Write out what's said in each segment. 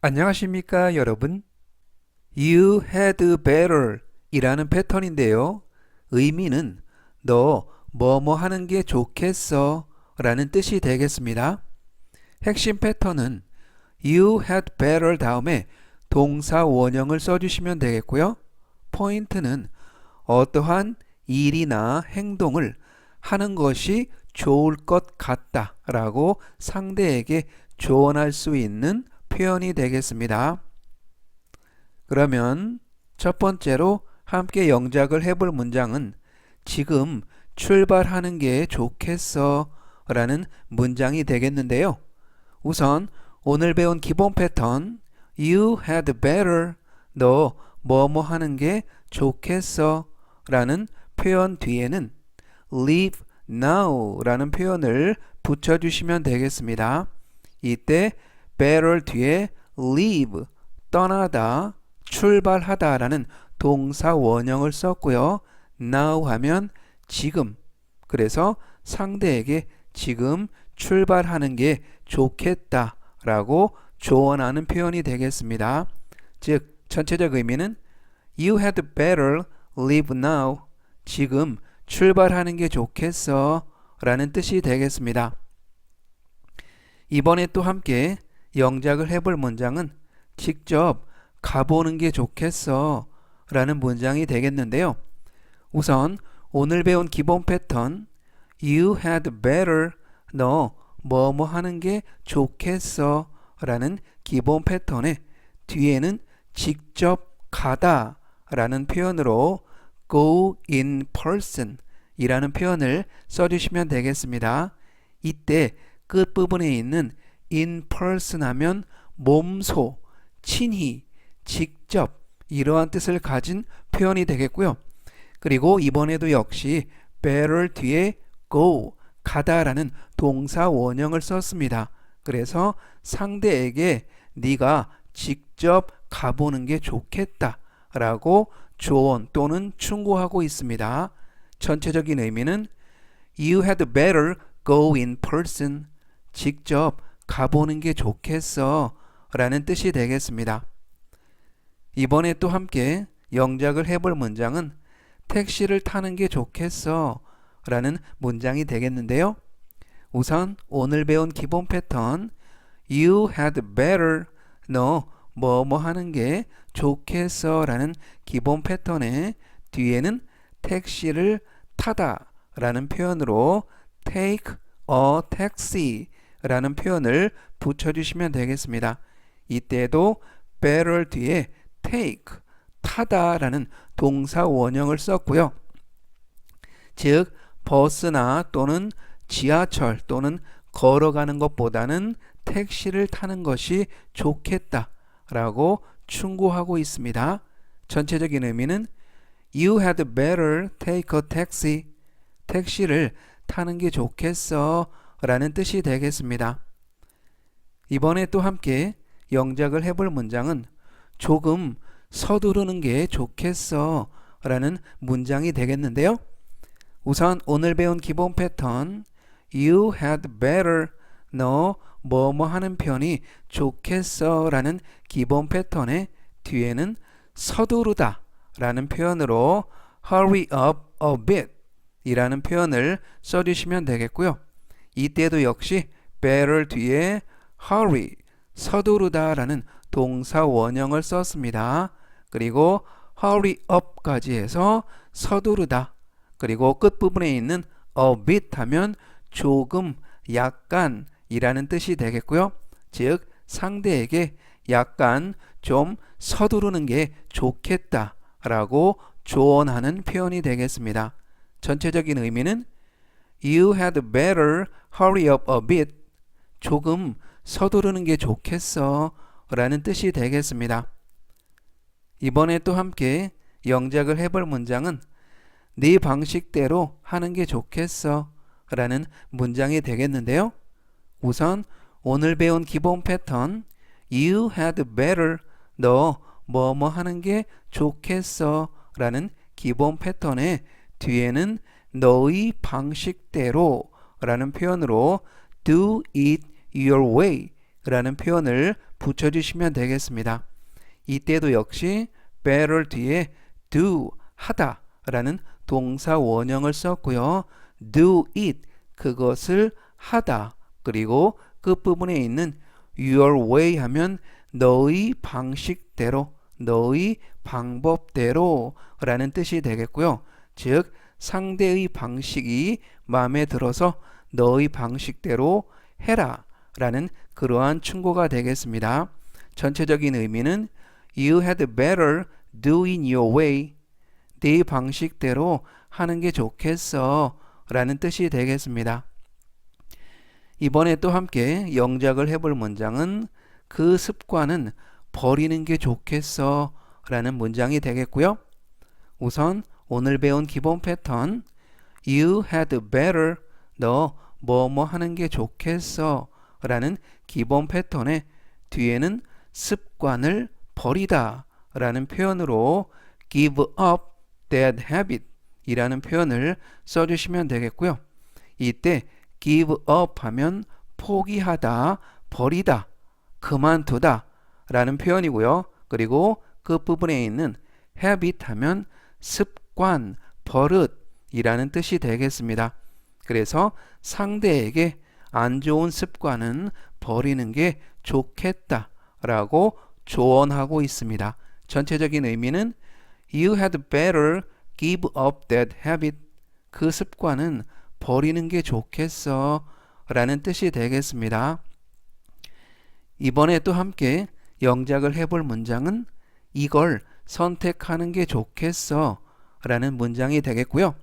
안녕하십니까 여러분? You had better 이라는 패턴인데요. 의미는 너 뭐뭐 하는 게 좋겠어 라는 뜻이 되겠습니다. 핵심 패턴은 You had better 다음에 동사 원형을 써주시면 되겠고요. 포인트는 어떠한 일이나 행동을 하는 것이 좋을 것 같다 라고 상대에게 조언할 수 있는 표현이 되겠습니다. 그러면 첫 번째로 함께 영작을 해볼 문장은 지금 출발하는 게 좋겠어 라는 문장이 되겠는데요. 우선 오늘 배운 기본 패턴 You had better 너 뭐뭐 하는 게 좋겠어 라는 표현 뒤에는 leave now 라는 표현을 붙여주시면 되겠습니다. 이때 better 뒤에 leave 떠나다 출발하다 라는 동사 원형을 썼고요. now 하면 지금 그래서 상대에게 지금 출발하는 게 좋겠다 라고 조언하는 표현이 되겠습니다. 즉 전체적 의미는 You had better leave now 지금 출발하는 게 좋겠어 라는 뜻이 되겠습니다. 이번에 또 함께 영작을 해볼 문장은 직접 가보는 게 좋겠어 라는 문장이 되겠는데요. 우선 오늘 배운 기본 패턴 You had better 너 뭐뭐 하는 게 좋겠어 라는 기본 패턴의 뒤에는 직접 가다 라는 표현으로 go in person 이라는 표현을 써주시면 되겠습니다. 이때 끝부분에 있는 in person 하면 몸소, 친히, 직접 이러한 뜻을 가진 표현이 되겠고요. 그리고 이번에도 역시 better 뒤에 go, 가다라는 동사 원형을 썼습니다. 그래서 상대에게 네가 직접 가보는 게 좋겠다 라고 조언 또는 충고하고 있습니다. 전체적인 의미는 You had better go in person. 직접 가보는 게 좋겠어 라는 뜻이 되겠습니다. 이번에 또 함께 영작을 해볼 문장은 택시를 타는 게 좋겠어 라는 문장이 되겠는데요. 우선 오늘 배운 기본 패턴 You had better 너 뭐뭐 하는 게 좋겠어 라는 기본 패턴의 뒤에는 택시를 타다 라는 표현으로 take a taxi 라는 표현을 붙여주시면 되겠습니다. 이때도 better 뒤에 take, 타다 라는 동사 원형을 썼고요. 즉, 버스나 또는 지하철 또는 걸어가는 것보다는 택시를 타는 것이 좋겠다 라고 충고하고 있습니다. 전체적인 의미는 You had better take a taxi. 택시를 타는 게 좋겠어 라는 뜻이 되겠습니다. 이번에 또 함께 영작을 해볼 문장은 조금 서두르는 게 좋겠어 라는 문장이 되겠는데요. 우선 오늘 배운 기본 패턴 You had better 너 뭐뭐 하는 편이 좋겠어 라는 기본 패턴의 뒤에는 서두르다 라는 표현으로 hurry up a bit 이라는 표현을 써주시면 되겠고요. 이때도 역시 better 뒤에 hurry 서두르다 라는 동사 원형을 썼습니다. 그리고 hurry up까지 해서 서두르다 그리고 끝부분에 있는 a bit 하면 조금 약간 이라는 뜻이 되겠고요. 즉 상대에게 약간 좀 서두르는 게 좋겠다 라고 조언하는 표현이 되겠습니다. 전체적인 의미는 You had better hurry up a bit. 조금 서두르는 게 좋겠어 라는 뜻이 되겠습니다. 이번에 또 함께 영작을 해볼 문장은 네 방식대로 하는 게 좋겠어 라는 문장이 되겠는데요. 우선 오늘 배운 기본 패턴 You had better 너 뭐뭐 하는 게 좋겠어 라는 기본 패턴의 뒤에는 너의 방식대로 라는 표현으로 do it your way 라는 표현을 붙여주시면 되겠습니다. 이때도 역시 better 뒤에 do 하다 라는 동사 원형을 썼고요. do it 그것을 하다 그리고 끝부분에 있는 your way 하면 너의 방식대로 너의 방법대로 라는 뜻이 되겠고요. 즉 상대의 방식이 마음에 들어서 너의 방식대로 해라 라는 그러한 충고가 되겠습니다. 전체적인 의미는 You had better do in your way. 네 방식대로 하는 게 좋겠어 라는 뜻이 되겠습니다. 이번에 또 함께 영작을 해볼 문장은 그 습관은 버리는 게 좋겠어 라는 문장이 되겠고요. 우선 오늘 배운 기본 패턴 You had better 너 뭐뭐 하는 게 좋겠어 라는 기본 패턴의 뒤에는 습관을 버리다 라는 표현으로 give up that habit 이라는 표현을 써주시면 되겠고요. 이때 give up 하면 포기하다, 버리다, 그만두다 라는 표현이고요. 그리고 끝부분에 있는 habit 하면 습관, 버릇이라는 뜻이 되겠습니다. 그래서 상대에게 안 좋은 습관은 버리는 게 좋겠다 라고 조언하고 있습니다. 전체적인 의미는 You had better give up that habit. 그 습관은 버리는 게 좋겠어 라는 뜻이 되겠습니다. 이번에 또 함께 영작을 해볼 문장은 이걸 선택하는 게 좋겠어 라는 문장이 되겠고요.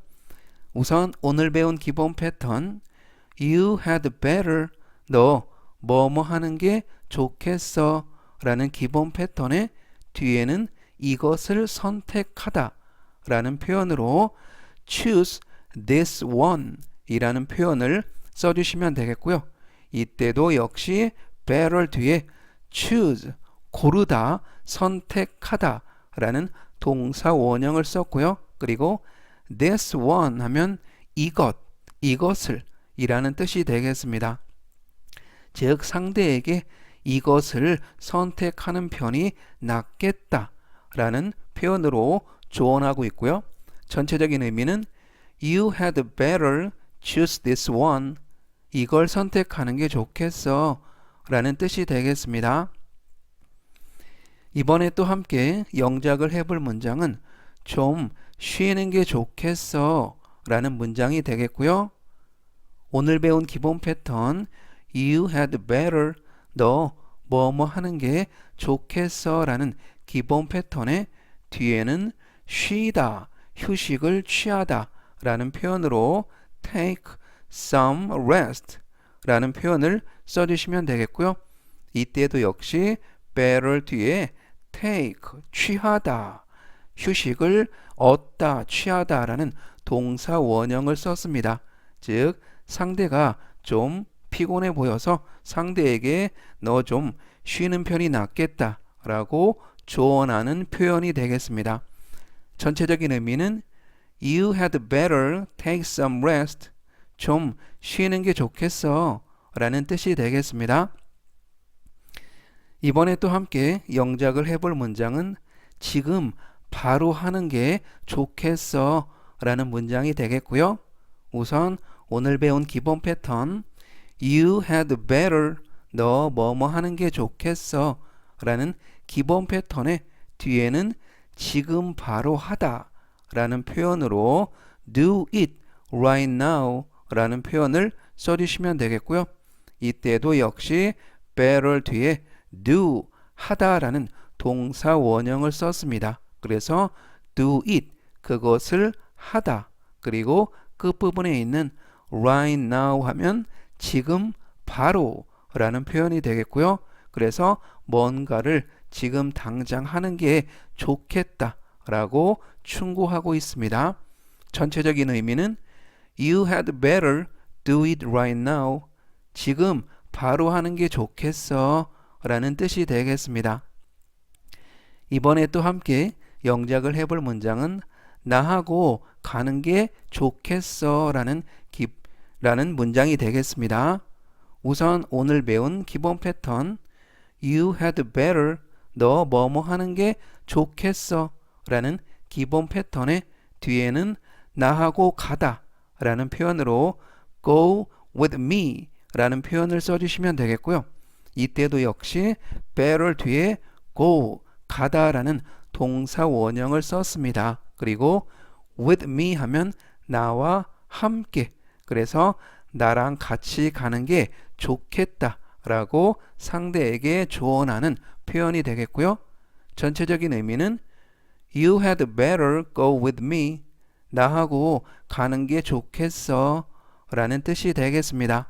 우선 오늘 배운 기본 패턴 You had better 너 뭐뭐 하는 게 좋겠어 라는 기본 패턴의 뒤에는 이것을 선택하다 라는 표현으로 choose this one 이라는 표현을 써주시면 되겠고요. 이때도 역시 better 뒤에 choose 고르다 선택하다 라는 동사 원형을 썼고요. 그리고 this one 하면 이것 이것을 이라는 뜻이 되겠습니다. 즉 상대에게 이것을 선택하는 편이 낫겠다 라는 표현으로 조언하고 있고요. 전체적인 의미는 You had better choose this one. 이걸 선택하는 게 좋겠어 라는 뜻이 되겠습니다. 이번에 또 함께 영작을 해볼 문장은 좀 쉬는 게 좋겠어 라는 문장이 되겠고요. 오늘 배운 기본 패턴 You had better 너 뭐뭐 하는 게 좋겠어 라는 기본 패턴의 뒤에는 쉬다, 휴식을 취하다 라는 표현으로 take some rest 라는 표현을 써주시면 되겠고요. 이때도 역시 better 뒤에 take, 취하다, 휴식을 얻다, 취하다 라는 동사 원형을 썼습니다. 즉, 상대가 좀 피곤해 보여서 상대에게 너 좀 쉬는 편이 낫겠다 라고 조언하는 표현이 되겠습니다. 전체적인 의미는 You had better take some rest. 좀 쉬는 게 좋겠어 라는 뜻이 되겠습니다. 이번에 또 함께 영작을 해볼 문장은 지금 바로 하는 게 좋겠어 라는 문장이 되겠고요. 우선 오늘 배운 기본 패턴 You had better 너 뭐뭐 하는 게 좋겠어 라는 기본 패턴의 뒤에는 지금 바로 하다 라는 표현으로 do it right now 라는 표현을 써주시면 되겠고요. 이때도 역시 better 뒤에 do 하다 라는 동사 원형을 썼습니다. 그래서 do it 그것을 하다 그리고 끝부분에 있는 right now 하면 지금 바로 라는 표현이 되겠고요. 그래서 뭔가를 지금 당장 하는 게 좋겠다 라고 충고하고 있습니다. 전체적인 의미는 You had better do it right now. 지금 바로 하는 게 좋겠어 라는 뜻이 되겠습니다. 이번에 또 함께 영작을 해볼 문장은 나하고 가는 게 좋겠어 라는 기, 라는 문장이 되겠습니다. 우선 오늘 배운 기본 패턴 You had better 너 뭐뭐 하는 게 좋겠어 라는 기본 패턴의 뒤에는 나하고 가다 라는 표현으로 go with me 라는 표현을 써주시면 되겠고요. 이때도 역시 better 뒤에 go 가다 라는 동사 원형을 썼습니다. 그리고 with me 하면 나와 함께 그래서 나랑 같이 가는 게 좋겠다 라고 상대에게 조언하는 표현이 되겠고요. 전체적인 의미는 You had better go with me. 나하고 가는 게 좋겠어. 라는 뜻이 되겠습니다.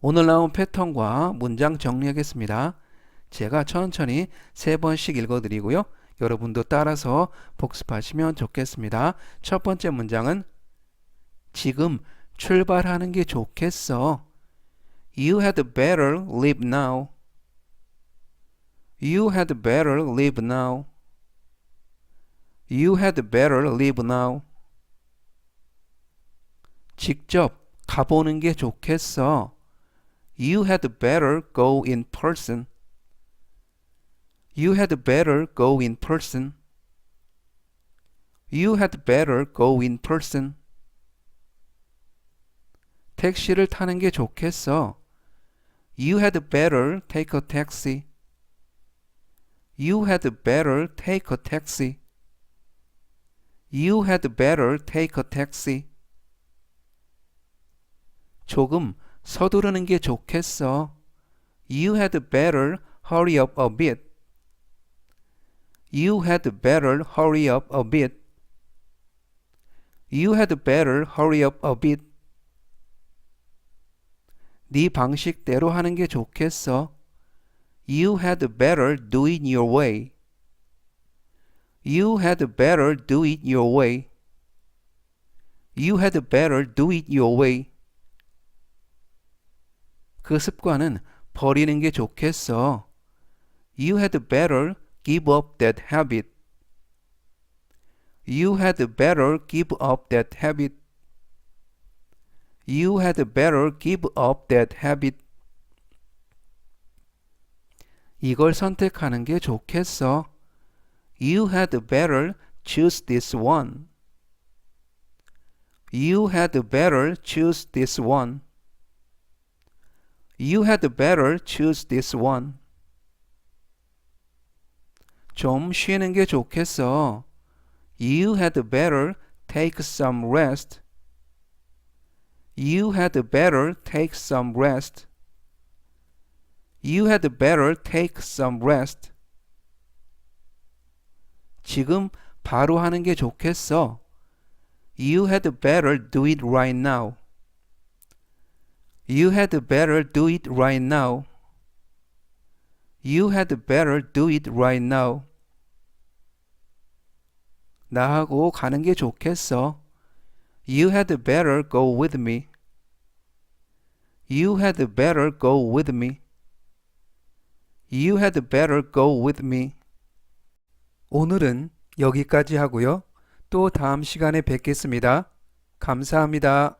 오늘 나온 패턴과 문장 정리하겠습니다. 제가 천천히 세 번씩 읽어드리고요. 여러분도 따라서 복습하시면 좋겠습니다. 첫 번째 문장은 지금 출발하는 게 좋겠어. You had better leave now. You had better leave now. You had better leave now. 직접 가보는 게 좋겠어. You had better go in person. You had better go in person. You had better go in person. 택시를 타는 게 좋겠어. You had better take a taxi. You had better take a taxi. You had better take a taxi. 조금 서두르는 게 좋겠어. You had better hurry up a bit. You had better hurry up a bit. You had better hurry up a bit. 네 방식대로 하는 게 좋겠어. You had better do it your way. You had better do it your way. You had better do it your way. 그 습관은 버리는 게 좋겠어. You had better give up that habit. You had better give up that habit. You had better give up that habit. 이걸 선택하는 게 좋겠어. You had better choose this one. You had better choose this one. You had better choose this one. 좀 쉬는 게 좋겠어. You had better take some rest. You had better take some rest. You had better take some rest. 지금 바로 하는 게 좋겠어. You had better do it right now. You had better do it right now. You had better do it right now. 나하고 가는 게 좋겠어. You had better go with me. You had better go with me. You had better go with me. 오늘은 여기까지 하고요. 또 다음 시간에 뵙겠습니다. 감사합니다.